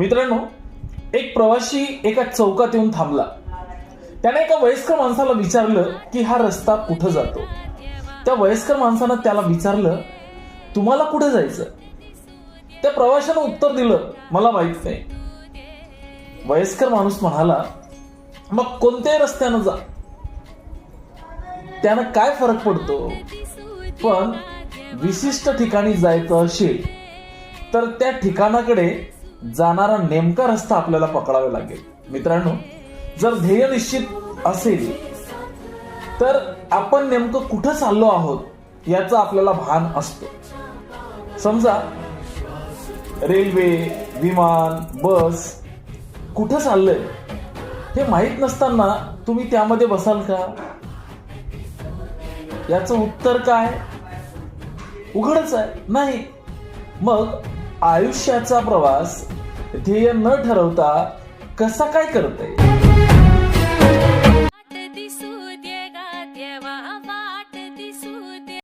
मित्रांनो एक प्रवासी एका चौकात येऊन थांबला. त्याने एका वयस्कर माणसाला विचारलं की हा रस्ता कुठं जातो? त्या वयस्कर माणसानं त्याला विचारलं तुम्हाला कुठे जायचं? त्या प्रवाशानं उत्तर दिलं मला माहीत नाही. वयस्कर माणूस म्हणाला मग कोणत्याही रस्त्यानं जा. त्यानं काय फरक पडतो? पण विशिष्ट ठिकाणी जायचं असेल तर त्या ठिकाणाकडे जाणारा नेमका रस्ता आपल्याला पकडावा लागेल. मित्रांनो जर ध्येय निश्चित असेल तर आपण नेमकं कुठं चाललो आहोत याचं आपल्याला भान असतो. समजा रेल्वे विमान बस कुठं चाललंय हे माहीत नसताना तुम्ही त्यामध्ये बसाल का? याचं उत्तर काय? उघडच आहे. नाही. मग आयुष्याचा प्रवास ध्येय न ठरवता कसा काय करता येईल